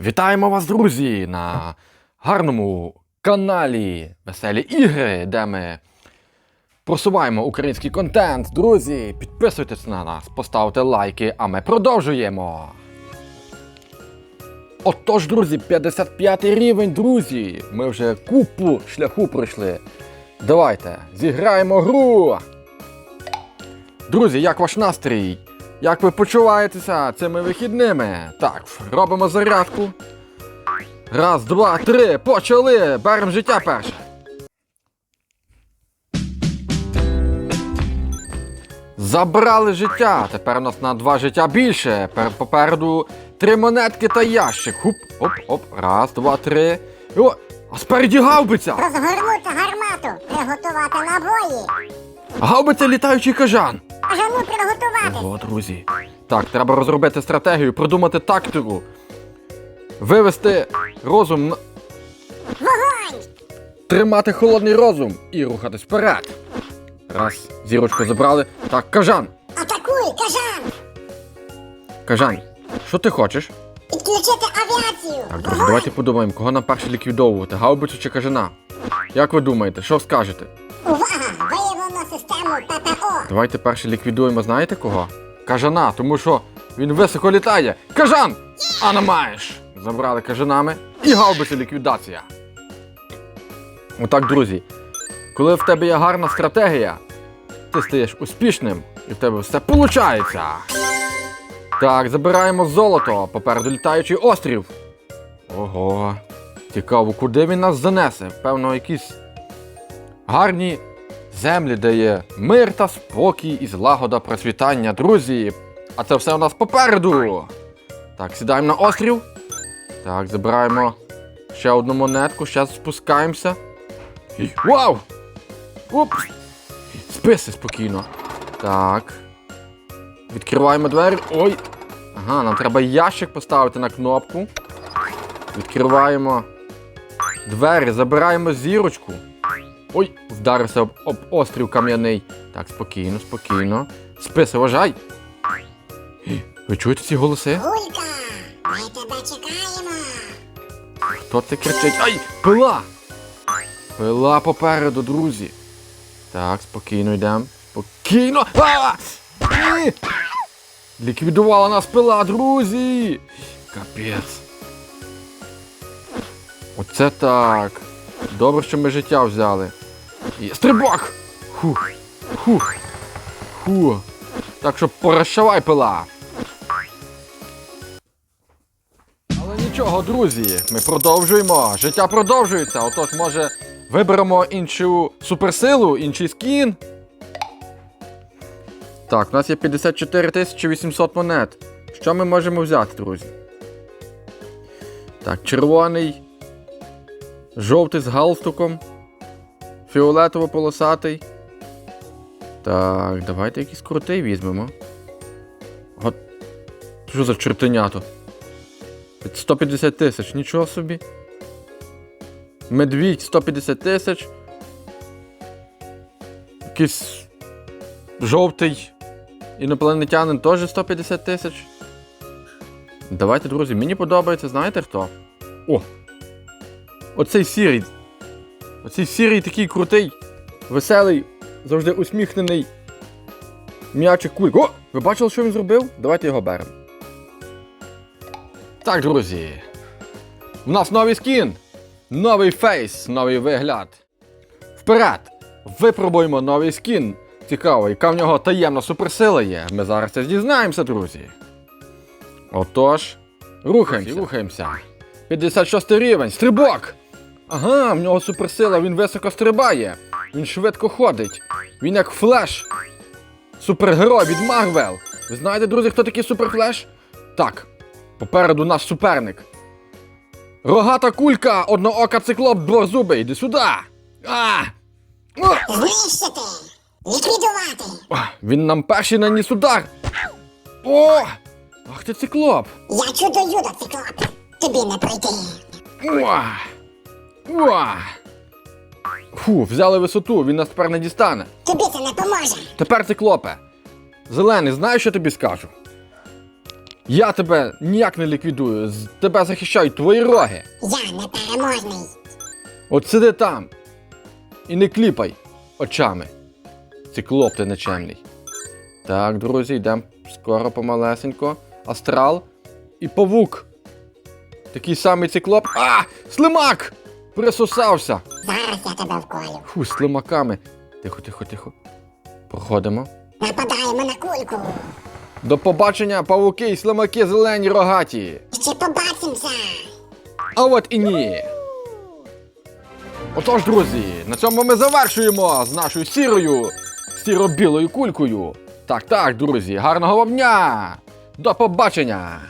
Вітаємо вас, друзі, на гарному каналі Веселі Ігри, де ми просуваємо український контент. Друзі, підписуйтесь на нас, поставте лайки, а ми продовжуємо. Отож, друзі, 55 рівень, друзі. Ми вже купу шляху пройшли. Давайте зіграємо гру. Друзі, як ваш настрій? Як ви почуваєтеся цими вихідними? Так, робимо зарядку. Раз, два, три, почали! Беремо життя перше. Забрали життя. Тепер у нас на два життя більше. Пер- Попереду три монетки та ящик. Хуп, оп, оп. Раз, два, три. О, а спереді гаубиця! Розгорнути гармату, приготувати набої. Гаубиця літаючий кажан. Ажану приготувати. Ого, друзі. Так, треба розробити стратегію, продумати тактику. Вивести розум, на- Вогонь! тримати холодний розум і рухатись вперед. Раз, зірочку забрали. Так, кажан. Атакуй, кажан! Кажан, що ти хочеш? Підключити авіацію. Так, друзі, давайте подумаємо, кого нам перше ліквідовувати, гаубицю чи кажана. Як ви думаєте, що скажете? Увага! Виявлено систему ППО. Давайте перше ліквідуємо, знаєте кого? Кажана, тому що він високо літає. Кажан! А не маєш! Забрали кажанами і гаубиця ліквідація. Отак, друзі. Коли в тебе є гарна стратегія, ти стаєш успішним і в тебе все виходить. Так, забираємо золото. Попереду літаючий острів. Ого. Цікаво, куди він нас занесе? Певно, якісь гарні землі, де є мир та спокій і злагода процвітання, друзі. А це все у нас попереду. Так, сідаємо на острів. Так, забираємо ще одну монетку, зараз спускаємося. Вау! Оп! Списи спокійно. Так. Відкриваємо двері. Ой! Ага, нам треба ящик поставити на кнопку. Відкриваємо двері, забираємо зірочку. Ой, вдарився об, об острів кам'яний. Так, спокійно, спокійно. Списи, вважай. Ви чуєте ці голоси? Гулька! Ми тебе чекаємо. Хто це кричить? Ай! Пила! Пила попереду, друзі. Так, спокійно йдемо. Спокійно. А! Ні! Ліквідувала нас пила, друзі! Капець. Оце так. Добре, що ми життя взяли. І... Стрибок! Хух. Хух. Фу. Так що порощавай пила. Але нічого, друзі, ми продовжуємо. Життя продовжується. Отож, може, виберемо іншу суперсилу, інший скін. Так, у нас є 54 800 монет. Що ми можемо взяти, друзі? Так, червоний, жовтий з галстуком, фіолетово-полосатий. Так, давайте якийсь крутий візьмемо. От. Що за чертенято? Під 150 тисяч, нічого собі. Медвідь 150 тисяч. Якийсь жовтий інопланетянин теж 150 тисяч. Давайте, друзі, мені подобається, знаєте хто? О! Оцей сірий. Оцей сірий такий крутий, веселий, завжди усміхнений. М'ячик кульк. О! Ви бачили, що він зробив? Давайте його беремо. Так, друзі. У нас новий скін, новий фейс, новий вигляд. Вперед! Випробуємо новий скін. Цікаво, яка в нього таємна суперсила є. Ми зараз це дізнаємося, друзі. Отож, рухаємося. рухаємося. 56 рівень, стрибок! Ага, в нього суперсила, він високо стрибає. Він швидко ходить. Він як флеш. Супергерой від Марвел. Ви знаєте, друзі, хто такий суперфлеш? Так, Попереду наш суперник. Рогата кулька, одноока циклоп, двозубий, іди сюди. А! Знищити! Ліквідувати! Він нам перший наніс удар. О! Ах ти циклоп. Я чудо-юдо, циклоп. Тобі не пройти. О! О! Фу, взяли висоту, він нас тепер не дістане. Тобі це не поможе. Тепер циклопе. Зелений, знаєш, що тобі скажу? Я тебе ніяк не ліквідую, з тебе захищають твої роги. Я непереможний. От сиди там і не кліпай очами. Циклоп ти нечемний. Так, друзі, йдемо скоро помалесенько. Астрал і павук. Такий самий циклоп. А! Слимак! Присосався! Зараз я тебе вколю. Фу, з слимаками. Тихо, тихо, тихо. Проходимо. Нападаємо на кульку. До побачення, павуки і слимаки зелені рогаті. Ще побачимося. А от і ні. Отож, друзі, на цьому ми завершуємо з нашою сірою, сіро-білою кулькою. Так, так, друзі, гарного вам дня! До побачення!